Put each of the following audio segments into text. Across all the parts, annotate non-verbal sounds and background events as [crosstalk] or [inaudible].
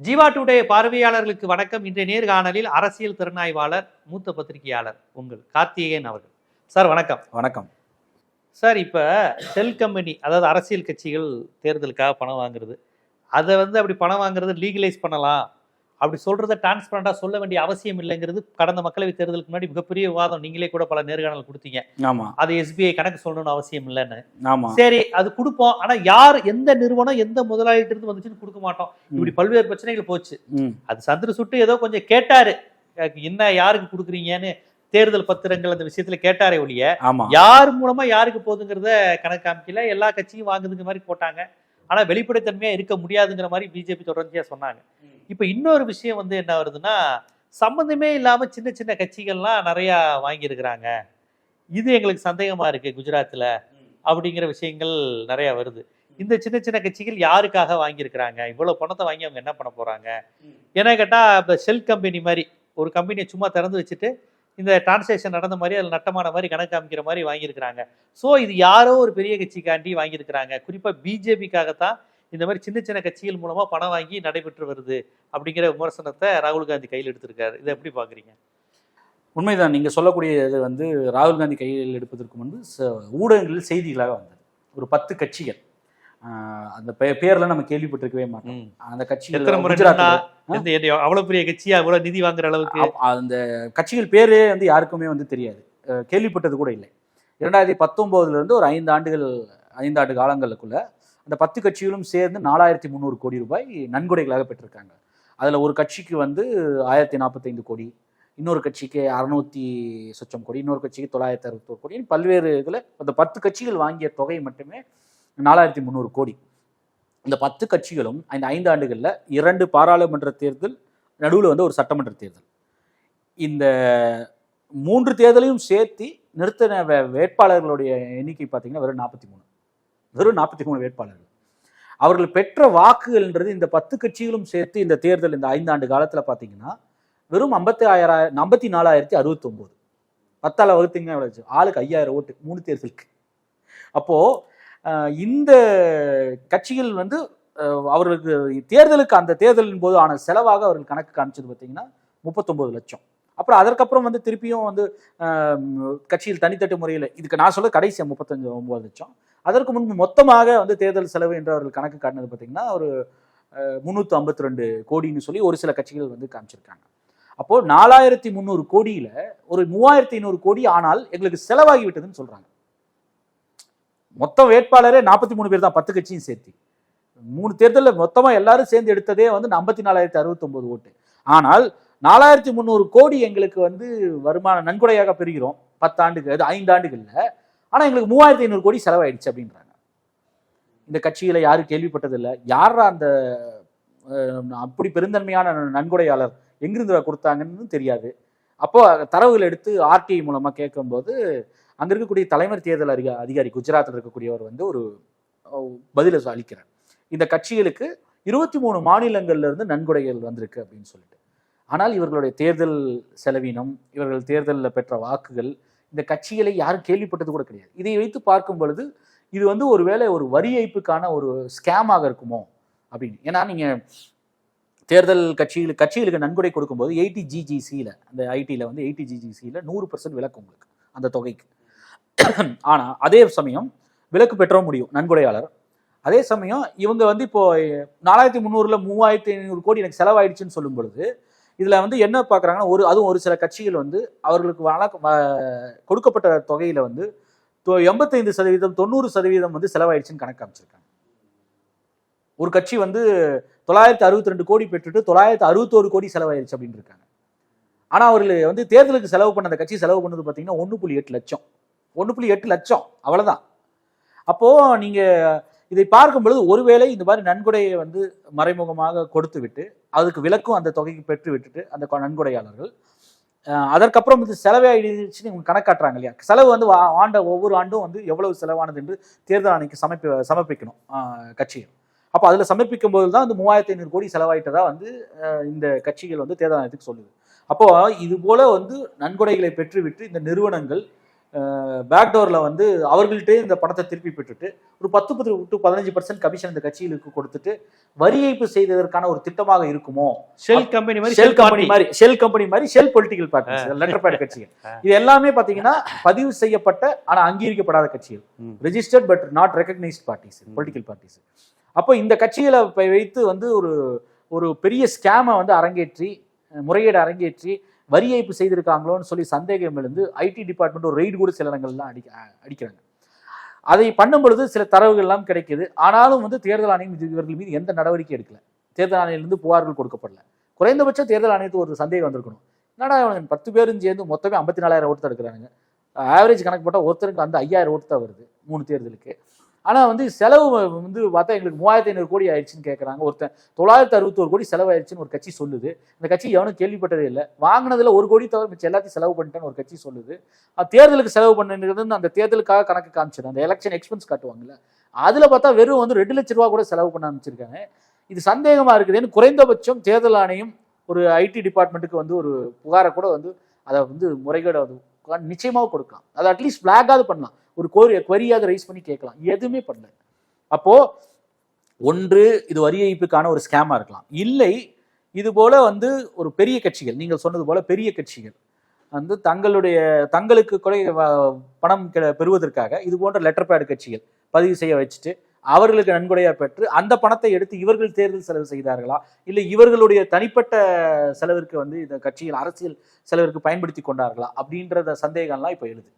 Jeeva today பார்வையாளர்களுக்கு வணக்கம். இன்றைய நேர்காணலில் அரசியல் திறனாய்வாளர் மூத்த பத்திரிகையாளர் உங்கள் கார்த்திகேயன் அவர்கள். சார் வணக்கம். வணக்கம். சார் இப்போ செல் கம்பெனி அதாவது அரசியல் கட்சிகள் தேர்தலுக்காக பணம் வாங்குறது அதை வந்து அப்படி பணம் வாங்குறது லீகலைஸ் பண்ணலாம். அப்படி சொல்றத டிரான்ஸ்பரண்டாக சொல்ல வேண்டிய அவசியம் இல்லைங்கிறது கடந்த மக்களவைத் தேர்தலுக்கு முன்னாடி மிகப்பெரிய விவாதம் நீங்களே கூட பல நேர்காணல் கொடுத்தீங்க. ஆமா. அது எஸ்பிஐ கணக்கு சொல்லணும்னு அவசியம் இல்லைன்னு. சரி அது கொடுப்போம். ஆனா யார் எந்த நிறுவனம் எந்த முதலாளிட்ட இருந்து வந்துச்சுன்னு கொடுக்க மாட்டோம். இப்படி பல்வேறு பிரச்சனைகள் போச்சு. அது சந்திர சுட்டு ஏதோ கொஞ்சம் கேட்டாரு. என்ன யாருக்கு கொடுக்குறீங்கன்னு தேர்தல் பத்திரங்கள் அந்த விஷயத்துல கேட்டாரே ஒழிய யார் மூலமா யாருக்கு போகுதுங்கிறத கணக்கு காமிக்கல. எல்லா கட்சியும் வாங்குதுங்க மாதிரி போட்டாங்க. ஆனா வெளிப்படைத்தன்மையா இருக்க முடியாதுங்கிற மாதிரி பிஜேபி தொடர்ச்சியா சொன்னாங்க. இப்ப இன்னொரு விஷயம் வந்து என்ன வருதுன்னா சம்பந்தமே இல்லாம சின்ன சின்ன கட்சிகள்லாம் நிறைய வாங்கியிருக்கிறாங்க. இது எங்களுக்கு சந்தேகமா இருக்கு குஜராத்ல அப்படிங்கிற விஷயங்கள் நிறைய வருது. இந்த சின்ன சின்ன கட்சிகள் யாருக்காக வாங்கியிருக்கிறாங்க? இவ்வளவு பணத்தை வாங்கி அவங்க என்ன பண்ண போறாங்க? ஏன்னா கேட்டா இப்போ செல் கம்பெனி மாதிரி ஒரு கம்பெனியை சும்மா திறந்து வச்சுட்டு இந்த டிரான்ஸ்லேஷன் நடந்த மாதிரி அதில் நட்டமான மாதிரி கணக்கு காமிக்கிற மாதிரி வாங்கியிருக்கிறாங்க. ஸோ இது யாரோ ஒரு பெரிய கட்சிக்காண்டி வாங்கியிருக்கிறாங்க. குறிப்பாக பிஜேபிக்காகத்தான் இந்த மாதிரி சின்ன சின்ன கட்சிகள் மூலமாக பணம் வாங்கி நடைபெற்று வருது அப்படிங்கிற விமர்சனத்தை ராகுல் காந்தி கையில் எடுத்திருக்காரு. இதை எப்படி பார்க்குறீங்க? உண்மைதான். நீங்கள் சொல்லக்கூடிய இது வந்து ராகுல் காந்தி கையில் எடுப்பதற்கு முன்பு ஊடகங்களில் செய்திகளாக வந்தது. ஒரு பத்து கட்சிகள். அந்த பேர்ல நம்ம கேள்விப்பட்டிருக்கவே மாட்டோம். அந்த எத்தனை முறை இந்த அவ்வளவு பெரிய கட்சியா அவ்வளவு நிதி வாங்குற அளவுக்கு? அந்த கட்சிகள் பேரே வந்து யாருக்குமே வந்து தெரியாது. கேள்விப்பட்டது கூட இல்லை. இரண்டாயிரத்தி பத்தொன்பதுல இருந்து ஒரு ஐந்து ஆண்டுகள் ஐந்தாண்டு காலங்களுக்குள்ள அந்த பத்து கட்சிகளும் சேர்ந்து நாலாயிரத்தி முந்நூறு கோடி ரூபாய் நன்கொடைகளாக பெற்றிருக்காங்க. அதுல ஒரு கட்சிக்கு வந்து ஆயிரத்தி நாற்பத்தைந்து கோடி இன்னொரு கட்சிக்கு அறுநூத்தி சொச்சம் கோடி இன்னொரு கட்சிக்கு தொள்ளாயிரத்தி அறுபத்தோரு கோடி பல்வேறு இதுல அந்த பத்து கட்சிகள் வாங்கிய தொகை மட்டுமே நாலாயிரத்தி முந்நூறு கோடி. இந்த பத்து கட்சிகளும் இந்த ஐந்து ஆண்டுகளில் இரண்டு பாராளுமன்ற தேர்தல் நடுவில் வந்து ஒரு சட்டமன்ற தேர்தல். இந்த மூன்று தேர்தலையும் சேர்த்து நிறுத்தின வே- வேட்பாளர்களுடைய எண்ணிக்கை பார்த்தீங்கன்னா வெறும் நாற்பத்தி மூணு. வெறும் நாற்பத்தி மூணு வேட்பாளர்கள். அவர்கள் பெற்ற வாக்குகள்ன்றது இந்த பத்து கட்சிகளும் சேர்த்து இந்த தேர்தல் இந்த ஐந்தாண்டு காலத்தில் பார்த்தீங்கன்னா வெறும் ஐம்பத்தி ஆயிரம் ஐம்பத்தி நாலாயிரத்தி அறுபத்தொம்போது. பத்தால வகுத்தீங்கன்னா ஆளுக்கு ஐயாயிரம் ஓட்டு மூணு தேர்தலுக்கு. அப்போது இந்த கட்சிகள் வந்து அவர்களுக்கு தேர்தலுக்கு அந்த தேர்தலின் போது ஆன செலவாக அவர்கள் கணக்கு காமிச்சது பார்த்தீங்கன்னா முப்பத்தொம்பது லட்சம். அப்புறம் அதற்கப்புறம் வந்து திருப்பியும் வந்து கட்சியில் தனித்தட்டு முறையில் இதுக்கு நான் சொல்ல கடைசி முப்பத்தஞ்சு ஒம்பது லட்சம். அதற்கு முன்பு மொத்தமாக வந்து தேர்தல் செலவு என்று அவர்கள் கணக்கு காட்டினது பார்த்தீங்கன்னா ஒரு முந்நூற்றி ஐம்பத்தி ரெண்டு கோடின்னு சொல்லி ஒரு சில கட்சிகள் வந்து காமிச்சிருக்காங்க. அப்போது நாலாயிரத்தி முந்நூறு கோடியில் ஒரு மூவாயிரத்தி ஐநூறு கோடி ஆனால் எங்களுக்கு செலவாகி விட்டதுன்னு சொல்கிறாங்க மொத்தம் வேட்பாளரே நாற்பத்தி மூணு பேர் தான் பத்து கட்சியும் சேர்த்து. மூணு தேர்தலில் மொத்தமாக எல்லாரும் சேர்ந்து எடுத்ததே வந்து ஐம்பத்தி நாலாயிரத்தி அறுபத்தொம்போது ஓட்டு. ஆனால் நாலாயிரத்தி முந்நூறு கோடி எங்களுக்கு வந்து வருமான நன்கொடையாக பெறுகிறோம் பத்தாண்டுக்கு அது ஐந்து ஆண்டுகளில். ஆனால் எங்களுக்கு மூவாயிரத்தி ஐநூறு கோடி செலவாயிடுச்சு அப்படின்றாங்க. இந்த கட்சியில் யாரும் கேள்விப்பட்டதில்லை. யாரா அந்த அப்படி பெருந்தன்மையான நன்கொடையாளர் எங்கிருந்து கொடுத்தாங்கன்னு தெரியாது. அப்போ தரவுகள் எடுத்து ஆர்டிஐ மூலமாக கேட்கும்போது அங்க இருக்கக்கூடிய தலைமை தேர்தல் அதிக அதிகாரி குஜராத்தில் இருக்கக்கூடியவர் வந்து ஒரு பதிலை பதில அளிக்கிறார். இந்த கட்சிகளுக்கு இருபத்தி மூணு மாநிலங்கள்ல இருந்து நன்கொடைகள் வந்திருக்கு அப்படின்னு சொல்லிட்டு. ஆனால் இவர்களுடைய தேர்தல் செலவினம் இவர்கள் தேர்தலில் பெற்ற வாக்குகள் இந்த கட்சிகளை யாரும் கேள்விப்பட்டது கூட கிடையாது. இதை வைத்து பார்க்கும் பொழுது இது வந்து ஒருவேளை ஒரு வரி ஏய்ப்புக்கான ஒரு ஸ்கேமாக இருக்குமோ அப்படின்னு. ஏன்னா நீங்கள் தேர்தல் கட்சிகளுக்கு கட்சிகளுக்கு நன்கொடை கொடுக்கும்போது எயிட்டி ஜிஜிசியில் அந்த ஐடியில் வந்து எயிட்டி ஜிஜிசியில் நூறு பர்சன்ட் விலக்கு உங்களுக்கு அந்த தொகைக்கு. [coughs] ஆனால் அதே சமயம் விலக்கு பெற்ற முடியும் நன்கொடையாளர். அதே சமயம் இவங்க வந்து இப்போ நாலாயிரத்தி முந்நூறுல மூவாயிரத்தி ஐநூறு கோடி எனக்கு செலவாயிடுச்சுன்னு சொல்லும் பொழுது இதில் வந்து என்ன பார்க்குறாங்கன்னா ஒரு அதுவும் ஒரு சில கட்சிகள் வந்து அவர்களுக்கு வழக்க கொடுக்கப்பட்ட தொகையில் வந்து தொ- எண்பத்தைந்து சதவீதம் தொண்ணூறு சதவீதம் வந்து செலவாயிடுச்சுன்னு கணக்கு காமிச்சிருக்காங்க. ஒரு கட்சி வந்து தொள்ளாயிரத்தி அறுபத்தி ரெண்டு கோடி பெற்றுட்டு தொள்ளாயிரத்தி அறுபத்தோரு கோடி செலவாயிருச்சு அப்படின்னு இருக்காங்க. ஆனால் அவர்கள் வந்து தேர்தலுக்கு செலவு பண்ண அந்த கட்சி செலவு பண்ணது பார்த்தீங்கன்னா ஒன்று புள்ளி எட்டு லட்சம். ஒன்று புள்ளி எட்டு லட்சம். அவ்வளோதான் அப்போது நீங்கள் இதை பார்க்கும் பொழுது ஒருவேளை இந்த மாதிரி நன்கொடையை வந்து மறைமுகமாக கொடுத்து விட்டு அதுக்கு விலக்கும் அந்த தொகைக்கு பெற்று விட்டுட்டு அந்த நன்கொடையாளர்கள் அதற்கப்புறம் இது செலவாயிடுச்சுன்னு இவங்க கணக்காட்டுறாங்க இல்லையா? செலவு வந்து ஆண்ட ஒவ்வொரு ஆண்டும் வந்து எவ்வளவு செலவானது என்று தேர்தல் ஆணைக்கு சமர்ப்பி சமர்ப்பிக்கணும் அஹ், கட்சிகள். அப்போ அதில் சமர்ப்பிக்கும் போது தான் வந்து மூவாயிரத்தி ஐநூறு கோடி செலவாயிட்டதா வந்து இந்த கட்சிகள் வந்து தேர்தல் ஆணையத்துக்கு சொல்லுது. அப்போ இது போல வந்து நன்கொடைகளை பெற்றுவிட்டு இந்த நிறுவனங்கள் பேக்டோர்ல வந்து அவர்கள்ட்டே இந்த பணத்தை திருப்பி பெற்றுட்டு ஒரு பத்து பத்து டு பதினஞ்சு பர்சன்ட் கமிஷன் இந்த கட்சிகளுக்கு கொடுத்துட்டு வரி ஏய்ப்பு செய்ததற்கான ஒரு திட்டமாக இருக்குமோ? ஷெல் கம்பெனி மாதிரி ஷெல் கம்பெனி மாதிரி ஷெல் கம்பெனி மாதிரி shell political parties letter pad கட்சிகள். இது எல்லாமே பாத்தீங்கன்னா பதிவு செய்யப்பட்ட ஆனா அங்கீகரிக்கப்படாத கட்சிகள். Registered but not recognised parties political parties அப்போ இந்த கட்சிகளை வைத்து வந்து ஒரு ஒரு பெரிய ஸ்கேமை வந்து அரங்கேற்றி முறையீடு அரங்கேற்றி வரி ஏய்ப்பு செய்திருக்காங்களோன்னு சொல்லி சந்தேகம் எழுந்து ஐடி டிபார்ட்மெண்ட் ஒரு ரெய்டு கூட சில இடங்கள்லாம் அடி அடிக்கிறாங்க. அதை பண்ணும் பொழுது சில தரவுகள்லாம் கிடைக்கிது. ஆனாலும் வந்து தேர்தல் ஆணையம் இவர்கள் மீது எந்த நடவடிக்கை எடுக்கல. தேர்தல் ஆணையிலிருந்து புகார்கள் கொடுக்கப்படல. குறைந்தபட்சம் தேர்தல் ஆணையத்துக்கு ஒரு சந்தேகம் வந்திருக்கணும். என்னடா பத்து பேரும் சேர்ந்து மொத்தமே ஐம்பத்தி நாலாயிரம் ஓட்டு தான் எடுக்கிறாங்க ஆவரேஜ் கணக்கு போட்டால் ஒருத்தருக்கு அந்த ஐயாயிரம் ஓட்டு தான் வருது மூணு தேர்தலுக்கு. ஆனால் வந்து செலவு வந்து பார்த்தா எங்களுக்கு மூவாயிரத்தி ஐநூறு கோடி ஆயிடுச்சுன்னு கேட்குறாங்க ஒருத்தன் தொள்ளாயிரத்தி அறுபத்தோரு கோடி செலவாயிடுச்சுன்னு ஒரு கட்சி சொல்லுது. இந்த கட்சி எவனும் கேள்விப்பட்டதே இல்லை. வாங்கினதில் ஒரு கோடி தவிர மிச்சம் எல்லாத்தையும் செலவு பண்ணிட்டேன்னு ஒரு கட்சி சொல்லுது. அது தேர்தலுக்கு செலவு பண்ணுறது அந்த தேர்தலுக்காக கணக்கு காமிச்சிடும். அந்த எலெக்ஷன் எக்ஸ்பென்ஸ் காட்டுவாங்கல்ல. அதில் பார்த்தா வெறும் வந்து ரெண்டு லட்ச ரூபா கூட செலவு பண்ண ஆரம்பிச்சிருக்காங்க. இது சந்தேகமாக இருக்குதுன்னு குறைந்தபட்சம் தேர்தல் ஆணையம் ஒரு ஐடி டிபார்ட்மெண்ட்டுக்கு வந்து ஒரு புகாரை கூட வந்து அதை வந்து முறைகேடை நிச்சயமாக கொடுக்கலாம். அதை அட்லீஸ்ட் ஃப்ளாகாவது பண்ணலாம். ஒரு கோரி கொரியாக ரைஸ் பண்ணி கேட்கலாம். எதுவுமே பண்ணல. அப்போ ஒன்று இது வரி ஏய்ப்புக்கான ஒரு ஸ்கேமா இருக்கலாம். இல்லை இது போல வந்து ஒரு பெரிய கட்சிகள் நீங்கள் சொன்னது போல பெரிய கட்சிகள் வந்து தங்களுடைய தங்களுக்கு கூட வ- பணம் கெ- பெறுவதற்காக இது போன்ற லெட்டர் பேட் கட்சிகள் பதிவு செய்ய வச்சுட்டு அவர்களுக்கு நன்கொடையாக பெற்று அந்த பணத்தை எடுத்து இவர்கள் தேர்தல் செலவு செய்தார்களா? இல்லை இவர்களுடைய தனிப்பட்ட செலவிற்கு வந்து இந்த கட்சிகள் அரசியல் செலவிற்கு பயன்படுத்தி கொண்டார்களா? அப்படின்றத சந்தேகம்லாம் இப்போ எழுது.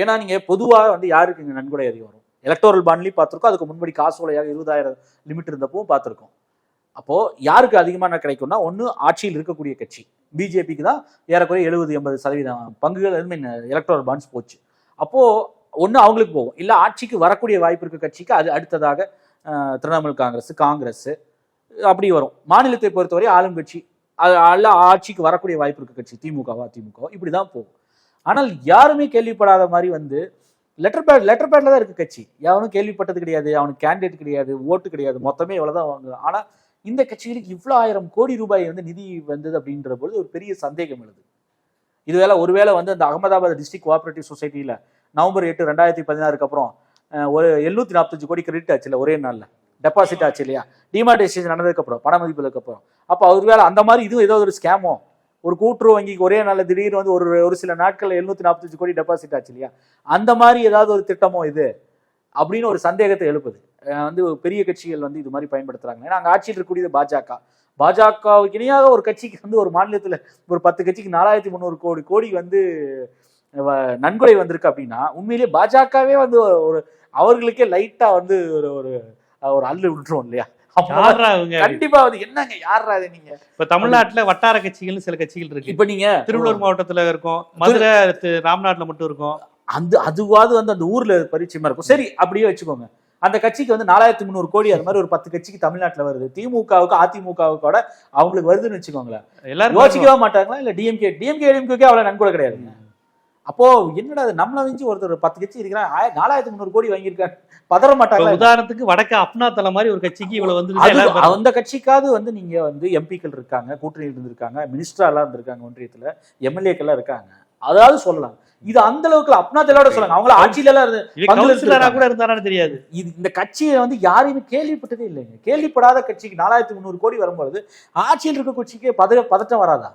ஏன்னா நீங்க பொதுவாக வந்து யாருக்கு இங்க நன்கொடை அதிகம் வரும் எலக்டோரல் பாண்ட்லையும் பார்த்துருக்கோம். அதுக்கு முன்படி காசோலையாக இருபதாயிரம் லிமிட் இருந்தப்பவும் பார்த்துருக்கோம். அப்போ யாருக்கு அதிகமான கிடைக்கும்னா ஒன்று ஆட்சியில் இருக்கக்கூடிய கட்சி. பிஜேபிக்கு தான் ஏறக்குறைய எழுபது எண்பது சதவீதம் பங்குகள் ஐ மீன் எலக்ட்ரல் பாண்ட்ஸ் போச்சு. அப்போ ஒன்று அவங்களுக்கு போகும். இல்லை ஆட்சிக்கு வரக்கூடிய வாய்ப்பு இருக்க கட்சிக்கு அது அடுத்ததாக திரிணாமுல் காங்கிரஸ் காங்கிரஸ் அப்படி வரும். மாநிலத்தை பொறுத்தவரை ஆளும் கட்சி அது அல்ல ஆட்சிக்கு வரக்கூடிய வாய்ப்பு இருக்க கட்சி திமுகவா திமுகவா இப்படி தான் போகும். ஆனால் யாருமே கேள்விப்படாத மாதிரி வந்து லெட்டர் பேட் லெட்டர் பேட்ல தான் இருக்கு கட்சி. எவனும் கேள்விப்பட்டது கிடையாது அவனுக்கு கேண்டிடேட் கிடையாது ஓட்டு கிடையாது மொத்தமே இவ்வளவுதான் வாங்குது. ஆனா இந்த கட்சிகளுக்கு இவ்வளோ ஆயிரம் கோடி ரூபாய் வந்து நிதி வந்தது அப்படின்ற பொழுது ஒரு பெரிய சந்தேகம் எழுது. இதுவேளை ஒருவேளை வந்து அந்த அகமதாபாத் டிஸ்ட்ரிக்ட் கோஆபரேட்டிவ் சொசைட்டியில் நவம்பர் எட்டு ரெண்டாயிரத்தி பதினாறுக்கு அப்புறம் ஒரு எழுநூத்தி நாற்பத்தஞ்சு கோடி கிரெடிட் ஆச்சு இல்லை ஒரே நாளில். டெபாசிட் ஆச்சு இல்லையா? டிமார்டேஷன் நடந்ததுக்கப்புறம் பண மதிப்புக்கு அப்புறம். அப்போ ஒருவேளை அந்த மாதிரி இதுவும் ஏதோ ஒரு ஸ்கேமோ ஒரு கூட்டுறவு வங்கிக்கு ஒரே நாளில் திடீர்னு வந்து ஒரு ஒரு சில நாட்கள் எழுநூத்தி நாற்பத்தஞ்சு கோடி டெபாசிட் ஆச்சு இல்லையா? அந்த மாதிரி ஏதாவது ஒரு திட்டமோ இது? அப்படின்னு ஒரு சந்தேகத்தை எழுப்புது. வந்து பெரிய கட்சிகள் வந்து இது மாதிரி பயன்படுத்துறாங்க. ஏன்னா அங்கே ஆட்சியில் இருக்கக்கூடியது பாஜக. பாஜகவுக்கு இணையாக ஒரு கட்சிக்கு வந்து ஒரு மாநிலத்தில் ஒரு பத்து கட்சிக்கு நாலாயிரத்தி முந்நூறு கோடி கோடி வந்து வ- நன்கொடை வந்திருக்கு அப்படின்னா உண்மையிலேயே பாஜகவே வந்து ஒரு அவர்களுக்கே லைட்டாக வந்து ஒரு ஒரு ஒரு அல்லு விட்டுருவோம் இல்லையா? கண்டிப்பா வந்து என்னங்க யாரா இது நீங்க? இப்ப தமிழ்நாட்டுல வட்டார கட்சிகள்னு சில கட்சிகள் இருக்கு. இப்ப நீங்க திருவள்ளூர் மாவட்டத்துல இருக்கும் மதுரை ராம்நாட்ல மட்டும் இருக்கும். அந்த அதுவாது வந்து அந்த ஊர்ல பரிச்சயமா இருக்கும். சரி அப்படியே வச்சுக்கோங்க. அந்த கட்சிக்கு வந்து நாலாயிரத்தி முந்நூறு கோடி அது மாதிரி ஒரு பத்து கட்சிக்கு தமிழ்நாட்டுல வருது. திமுகவுக்கு அதிமுகவுக்கு கூட அவங்களுக்கு வருதுன்னு வச்சுக்கோங்களேன். எல்லாரும் யோசிக்கவே மாட்டாங்களா? இல்ல டிஎம்கே டிஎம்கே டிஎம்கே அவ்வளவு நன்கொடை கிடையாதுங்க. அப்போ என்னடா அது நம்மள வச்சு ஒருத்தர் பத்து கட்சி இருக்கிறான் நாலாயிரத்தி முந்நூறு கோடி வாங்கியிருக்காரு. பதற இப்ப மாட்டாங்களா உதாரணத்துக்கு வடக்கு அப்னா தலை மாதிரி ஒரு கட்சிக்கு இவ்வளவு வந்து. அந்த கட்சிக்காவது வந்து நீங்க வந்து எம்பிக்கள் இருக்காங்க கூட்டணியில் இருந்திருக்காங்க மினிஸ்டர் எல்லாம் இருந்திருக்காங்க ஒன்றியத்துல எம்எல்ஏக்கள் எல்லாம் இருக்காங்க. அதாவது சொல்லலாம். இது அந்த அளவுக்கு அப்னா தெலோட சொல்லுங்க அவங்கள ஆட்சியில எல்லாம். கூட இருந்தாரான்னு தெரியாது. இது இந்த கட்சியை வந்து யாரையுமே கேள்விப்பட்டதே இல்லைங்க. கேள்விப்படாத கட்சிக்கு நாலாயிரத்தி முந்நூறு கோடி வரும்பொழுது ஆட்சியில் இருக்க கட்சிக்கு பத பதட்டம் வராதா?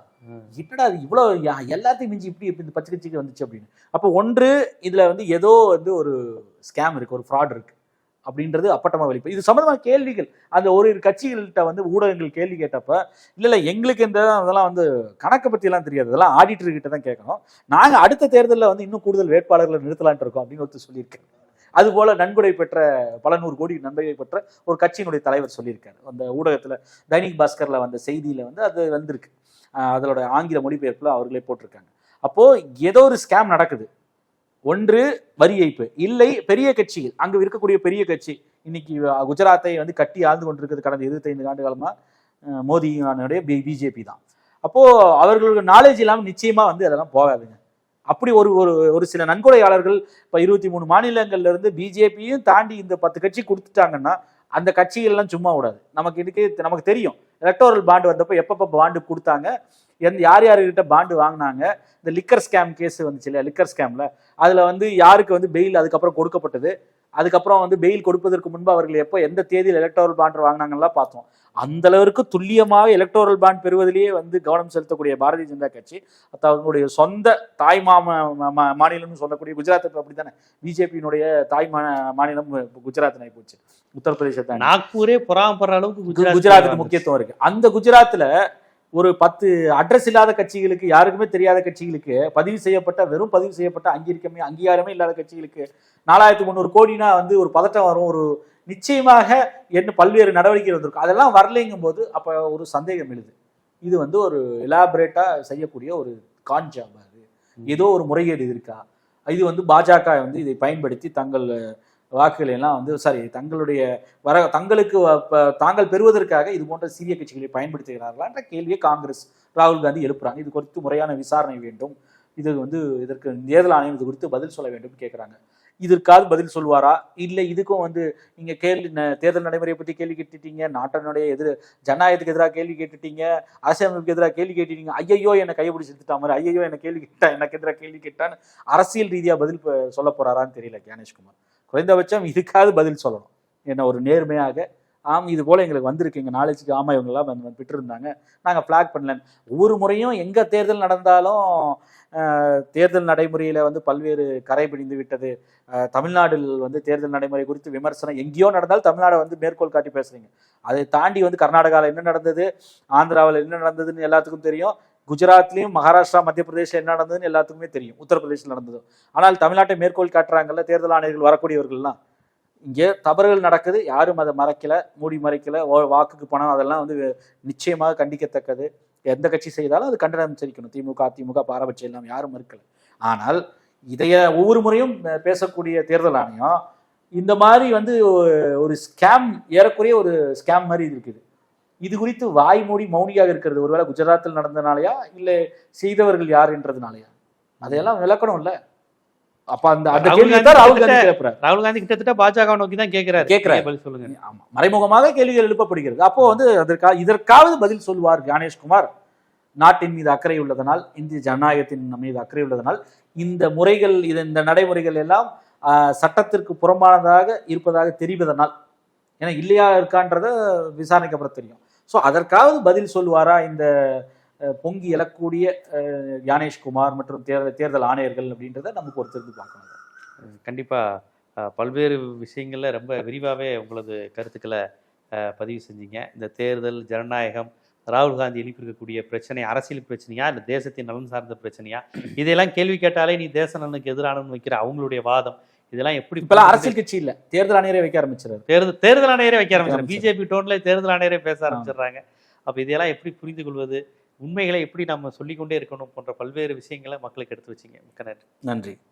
என்னடா அது இவ்வளோ யா- எல்லாத்தையும் மிஞ்சி இப்படி இப்படி இந்த பச்சை கட்சிக்கு வந்துச்சு அப்படின்னு. அப்போ ஒன்று இதில் வந்து ஏதோ வந்து ஒரு ஸ்கேம் இருக்குது ஒரு ஃப்ராட் இருக்குது அப்படின்றது அப்பட்டமாக வெளிப்பு இது சம்மந்தமான கேள்விகள். அந்த ஒரு இரு கட்சிகள்கிட்ட வந்து ஊடகங்கள் கேள்வி கேட்டப்ப இல்லை இல்லை எங்களுக்கு இந்த அதெல்லாம் வந்து கணக்கை பற்றிலாம் தெரியாது. அதெல்லாம் ஆடிட்டர்கிட்ட தான் கேட்கணும். நாங்கள் அடுத்த தேர்தலில் வந்து இன்னும் கூடுதல் வேட்பாளர்களை நிறுத்தலான்ட்டு இருக்கோம் அப்படின்னு ஒருத்தர் சொல்லியிருக்காரு. அதுபோல் நன்கொடை பெற்ற பல நூறு கோடி நன்கொடை பெற்ற ஒரு கட்சியினுடைய தலைவர் சொல்லியிருக்காரு. அந்த ஊடகத்தில் தைனிக் பாஸ்கரில் வந்த செய்தியில் வந்து அது வந்திருக்கு. அதோட ஆங்கில மொழிபெயர்ப்பில் அவர்களே போட்டிருக்காங்க. அப்போ ஏதோ ஒரு ஸ்கேம் நடக்குது. ஒன்று வரி ஏய்ப்பு. இல்லை பெரிய கட்சிகள் அங்கு இருக்கக்கூடிய பெரிய கட்சி. இன்னைக்கு குஜராத்தை வந்து கட்டி ஆழ்ந்து கொண்டிருக்கிறது கடந்த இருபத்தைந்து ஆண்டு காலமாக மோடியினுடைய பிஜேபி தான். அப்போ அவர்களுக்கு நாலேஜ் இல்லாமல் நிச்சயமா வந்து அதெல்லாம் போகாதுங்க. அப்படி ஒரு ஒரு ஒரு சில நன்கொடையாளர்கள் இப்போ இருபத்தி மூணு மாநிலங்கள்ல இருந்து பிஜேபியும் தாண்டி இந்த பத்து கட்சி கொடுத்துட்டாங்கன்னா அந்த கட்சிகள்லாம் சும்மா விடாது. நமக்கு இதுக்கு நமக்கு தெரியும். எலக்டோரல் பாண்டு வந்தப்போ எப்பப்போ பாண்டு கொடுத்தாங்க? எந்த யார் யாருக்கிட்ட பாண்டு வாங்கினாங்க? இந்த லிக்கர் ஸ்கேம் கேஸ் வந்துச்சு இல்லையா? லிக்கர் ஸ்கேமில் அதில் வந்து யாருக்கு வந்து பெயில் அதுக்கப்புறம் கொடுக்கப்பட்டது? அதுக்கப்புறம் வந்து பெயில் கொடுப்பதற்கு முன்பு அவர்கள் எப்போ எந்த தேதியில் எலக்டோரல் பாண்ட் வாங்கினாங்கலாம் பார்த்தோம். அந்த அளவிற்கு துல்லியமாக எலக்டோரல் பாண்ட் பெறுவதிலேயே வந்து கவனம் செலுத்தக்கூடிய பாரதிய ஜனதா கட்சி தங்களுடைய சொந்த தாய் மாம மாநிலம்னு சொல்லக்கூடிய குஜராத் இப்ப அப்படித்தானே? பிஜேபியினுடைய தாய் மாநிலம் குஜராத் போச்சு. உத்தரப்பிரதேசத்தை நாக்பூரே பொறாமப்படுற அளவுக்கு குஜராத் குஜராத்துக்கு முக்கியத்துவம் இருக்கு. அந்த குஜராத்ல ஒரு பத்து அட்ரஸ் இல்லாத கட்சிகளுக்கு யாருக்குமே தெரியாத கட்சிகளுக்கு பதிவு செய்யப்பட்ட வெறும் பதிவு செய்யப்பட்ட அங்கீகரிக்கமே அங்கீகாரமே இல்லாத கட்சிகளுக்கு நாலாயிரத்தி முந்நூறு கோடினா வந்து ஒரு பதட்டம் வரும். ஒரு நிச்சயமாக என்ன பல்வேறு நடவடிக்கை வந்திருக்கும். அதெல்லாம் வரலைங்கும் போது அப்ப ஒரு சந்தேகம் எழுது. இது வந்து ஒரு எலாபரேட்டா செய்யக்கூடிய ஒரு காஞ்சாம் அது. ஏதோ ஒரு முறைகேடு இருக்கா? இது வந்து பாஜக வந்து இதை பயன்படுத்தி தங்கள் வாக்குகளை எல்லாம் வந்து சாரி தங்களுடைய வர தங்களுக்கு தாங்கள் பெறுவதற்காக இது போன்ற சிறிய கட்சிகளை பயன்படுத்துகிறார்களா என்ற கேள்வியை காங்கிரஸ் ராகுல் காந்தி எழுப்புறாங்க. இது குறித்து முறையான விசாரணை வேண்டும். இது வந்து இதற்கு தேர்தல் ஆணையம் இது குறித்து பதில் சொல்ல வேண்டும் கேட்குறாங்க இதற்காவது பதில் சொல்வாரா இல்லை இதுக்கும் வந்து நீங்க கேள்வி தேர்தல் நடைமுறையை பத்தி கேள்வி கேட்டுட்டீங்க. நாட்டினுடைய எதிர் ஜனநாயகத்துக்கு எதிராக கேள்வி கேட்டுட்டீங்க. அரசியலமைப்புக்கு எதிராக கேள்வி கேட்டுட்டீங்க. ஐயையோ என்னை கைப்பிடிச்சு எடுத்துட்டா மாதிரி ஐயையோ என்னை கேள்வி கேட்டா எனக்கு எதிராக கேள்வி கேட்டான்னு அரசியல் ரீதியா பதில் சொல்ல போறாரான்னு தெரியல ஞானேஷ்குமார் குறைந்தபட்சம் இதுக்காவது பதில் சொல்லணும். என்ன ஒரு நேர்மையாக ஆம் இது போல எங்களுக்கு வந்திருக்கீங்க நாலேஜுக்கு ஆமாம் இவங்கெல்லாம் வந்து விட்டுருந்தாங்க நாங்கள் ஃப்ளாக் பண்ணல ஒவ்வொரு முறையும் எங்கே தேர்தல் நடந்தாலும் தேர்தல் நடைமுறையில் வந்து பல்வேறு கரை பிடிந்து விட்டது. தமிழ்நாடு வந்து தேர்தல் நடைமுறை குறித்து விமர்சனம் எங்கேயோ நடந்தாலும் தமிழ்நாடை வந்து மேற்கோள் காட்டி பேசுறீங்க. அதை தாண்டி வந்து கர்நாடகாவில் என்ன நடந்தது ஆந்திராவில் என்ன நடந்ததுன்னு எல்லாத்துக்கும் தெரியும். குஜராத்லேயும் மகாராஷ்டிரா மத்திய பிரதேசம் என்ன நடந்ததுன்னு எல்லாத்துக்குமே தெரியும். உத்தரப்பிரதேசம் நடந்தது. ஆனால் தமிழ்நாட்டை மேற்கோள் காட்டுறாங்கல்ல தேர்தல் ஆணையர்கள் வரக்கூடியவர்கள்லாம். இங்கே தவறுகள் நடக்குது யாரும் அதை மறைக்கல மூடி மறைக்கல வாக்குக்கு பணம் அதெல்லாம் வந்து நிச்சயமாக கண்டிக்கத்தக்கது. எந்த கட்சி செய்தாலும் அது கண்டனம் தெரிவிக்கணும். திமுக அதிமுக பாரபட்சம் எல்லாம் யாரும் மறுக்கலை. ஆனால் இதைய ஒவ்வொரு முறையும் பேசக்கூடிய தேர்தல் ஆணையம் இந்த மாதிரி வந்து ஒரு ஸ்கேம் ஏறக்குறைய ஒரு ஸ்கேம் மாதிரி இருக்குது. இது குறித்து வாய் மூடி மௌனியாக இருக்கிறது. ஒருவேளை குஜராத்தில் நடந்தனாலயா? இல்லை செய்தவர்கள் யார் என்றதுனாலயா அதையெல்லாம் விளக்கணும் இல்ல அப்ப அந்த ராகுல் காந்தி ராகுல் காந்தி கிட்டத்தட்ட- பாஜக நோக்கி தான் கேட்கிறாரு. கேக்குறாரு. பதில் சொல்லுங்க. ஆமா. மறைமுகமாக கேள்விகள் எழுப்பப்படுகிறது. அப்போ வந்து அதற்கா இதற்காவது பதில் சொல்வார் கணேஷ்குமார் நாட்டின் மீது அக்கறை உள்ளதனால் இந்திய ஜனநாயகத்தின் மீது அக்கறை உள்ளதனால் இந்த முறைகள் இது இந்த நடைமுறைகள் எல்லாம் சட்டத்திற்கு புறம்பானதாக இருப்பதாக தெரிவதனால். ஏன்னா இல்லையா இருக்கான்றத விசாரணைக்கு அப்புறம் தெரியும். ஸோ அதற்காவது பதில் சொல்லுவாரா இந்த பொங்கி எழக்கூடிய யானேஷ்குமார் ஞானேஷ்குமார் மற்றும் தேர்தல் தேர்தல் ஆணையர்கள் அப்படின்றத நம்ம பொறுத்திருந்து பார்க்கணும். கண்டிப்பாக பல்வேறு விஷயங்களில் ரொம்ப விரிவாகவே உங்களது கருத்துக்களை பதிவு செஞ்சீங்க. இந்த தேர்தல் ஜனநாயகம் ராகுல் காந்தி எழுப்பியிருக்கக்கூடிய பிரச்சனை அரசியல் பிரச்சனையா இல்லை தேசத்தின் நலன் சார்ந்த பிரச்சனையா? இதையெல்லாம் கேள்வி கேட்டாலே நீ தேச நலனுக்கு எதிரானன்னு வைக்கிற அவங்களுடைய வாதம். இதெல்லாம் எப்படி இப்பெல்லாம் அரசியல் கட்சி இல்ல. தேர்தல் ஆணையரை வைக்க ஆரம்பிச்சிருக்காரு தேர்தல் தேர்தல் ஆணையரே வைக்க ஆரம்பிச்சாரு ஆரம்பிச்சாரு. பிஜேபி டோன்ல தேர்தல் ஆணையரே பேச ஆரம்பிச்சிடுறாங்க. அப்ப இதெல்லாம் எப்படி புரிந்து கொள்வது உண்மைகளை எப்படி நம்ம சொல்லிக்கொண்டே இருக்கணும் போன்ற பல்வேறு விஷயங்களை மக்களுக்கு எடுத்து வச்சீங்க. மிக்க நன்றி. நன்றி.